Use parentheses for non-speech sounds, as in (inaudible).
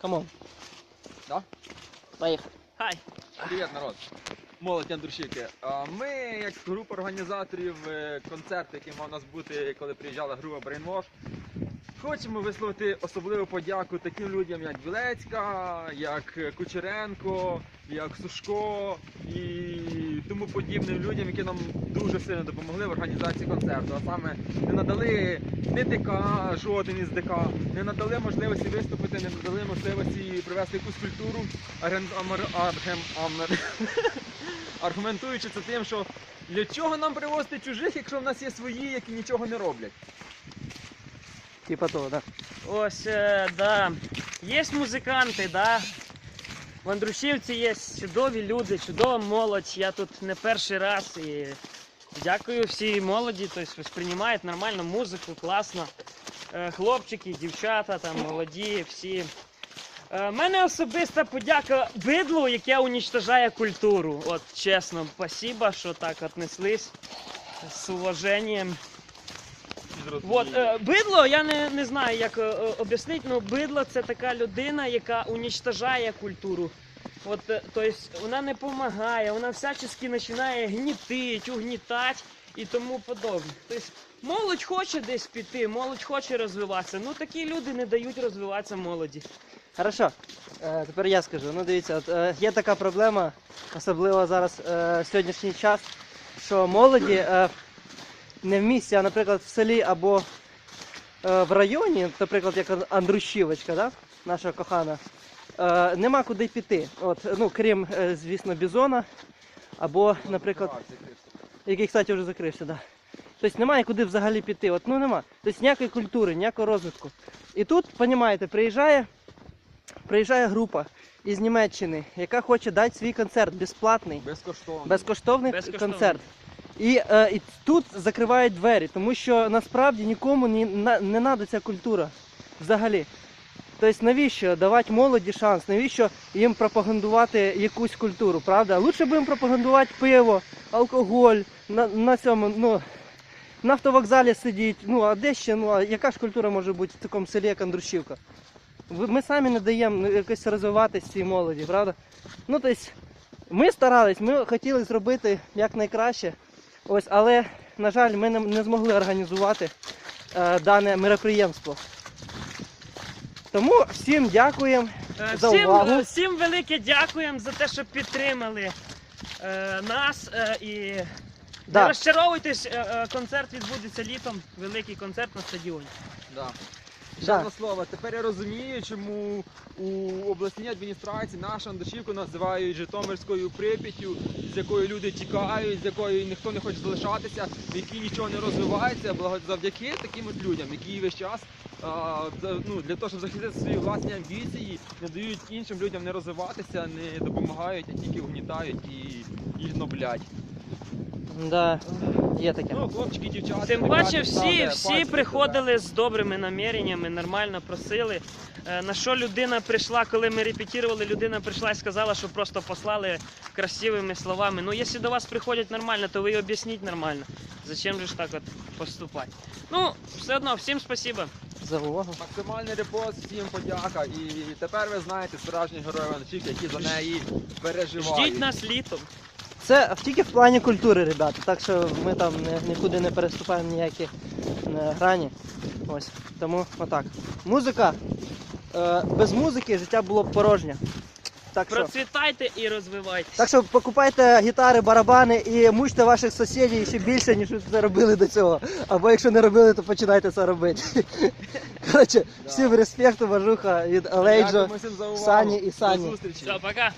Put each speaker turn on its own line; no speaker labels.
Камон.
Да?
Поїхали.
Хай.
Привіт, народ! Молодь Андрушівки. Ми, як група організаторів е, концерту, який мав у нас бути, коли приїжджала група Brainwash, хочемо висловити особливу подяку таким людям, як Білецька, як Кучеренко, як Сушко і тому подібним людям, які нам дуже сильно допомогли в організації концерту. А саме не надали ні ДК, жоден із ДК, не надали можливості виступити, не надали можливості привести якусь культуру, (laughs) аргументуючи це тим, що для чого нам привозити чужих, якщо в нас є свої, які нічого не роблять.
Типа того, да.
Ось, е, да. Є музиканти, да. В Андрушівці є чудові люди, чудова молодь. Я тут не перший раз і дякую всій молоді, тобто сприймають нормально музику, класно. Е, Хлопчики, дівчата, там молоді, всі. У мене особиста подяка бидлу, яке унічтожає культуру. От чесно, спасибо, що так віднеслись з уваженням.
З
е, бидло, я не, не знаю, як е, е, об'яснити, але бидло це така людина, яка унічтожає культуру. От, е, то есть вона не допомагає, вона всячески починає гнітить, угнітати і тому подобне. Тобто молодь хоче десь піти, молодь хоче розвиватися. Ну такі люди не дають розвиватися молоді.
Хорошо. Е, тепер я скажу. Ну дивіться, от, е, є така проблема, особливо зараз е, сьогоднішній час, що молоді е, не в місті, а, наприклад, в селі або е, в районі, наприклад, як Ан- Андрушівочка, да? наша кохана, е, нема куди піти. От, ну, крім, е, звісно, бізона, або, наприклад, який, кстати, вже закрився, да. Тобто немає куди взагалі піти. От, ну нема. Тобто ніякої культури, ніякого розвитку. І тут, розумієте, приїжджає, приїжджає група із Німеччини, яка хоче дати свій концерт безплатний,
Безкоштовно.
безкоштовний
Безкоштовний.
концерт. І, е, і тут закривають двері, тому що насправді нікому не, на- не треба ця культура взагалі. Тобто навіщо давати молоді шанс, навіщо їм пропагандувати якусь культуру, правда? Лучше б їм пропагандувати пиво, алкоголь, на, на цьому, ну, на автовокзалі сидіть. Ну а де ще, ну а яка ж культура може бути в такому селі, як Андрушівка? Ми самі не даємо якось розвиватись цій молоді, правда? Ну, тобто, ми старались, ми хотіли зробити якнайкраще. Ось, але, на жаль, ми не, не змогли організувати е, дане мероприємство. Тому всім дякуємо.
Е,
За
всім,
увагу.
всім велике дякуємо за те, що підтримали е, нас е, і не розчаровуйтесь, е, е, концерт відбудеться літом, великий концерт на стадіоні.
Да. Ще одне слово. Тепер я розумію, чому у обласній адміністрації нашу Андашівку називають Житомирською Прип'яттю, з якої люди тікають, з якої ніхто не хоче залишатися, в якій нічого не розвивається, завдяки таким от людям, які весь час ну, для того, щоб захистити свої власні амбіції, не дають іншим людям не розвиватися, не допомагають, а тільки угнітають і гноблять.
Да, є таке.
Ну, хлопчики, дівчата.
Тим паче всі, всі приходили з добрими наміреннями, нормально просили. Е, На що людина прийшла, коли ми репетирували, людина прийшла і сказала, що просто послали красивими словами. Ну, якщо до вас приходять нормально, то ви й об'ясніть нормально. Зачем же ж так от поступати? Ну, все одно, всім спасибо.
За увагу.
Максимальний репост, всім подяка. І тепер ви знаєте справжніх героїв Андрушівки, які за неї переживають.
Ждіть нас літом.
Це тільки в плані культури, ребята. Так що ми там нікуди не переступаємо ніякі е, грані. Ось. Тому отак. Музика. Е, без музики життя було б порожнє. Так що,
Процвітайте і розвивайтесь.
так що покупайте гітари, барабани і мучте ваших сусідів ще більше, ніж ви це робили до цього. Або якщо не робили, то починайте це робити. (laughs) Коротше, всім респект, уважуха від Олейджо. Сані і Сані.
До зустрічі.
Все, пока.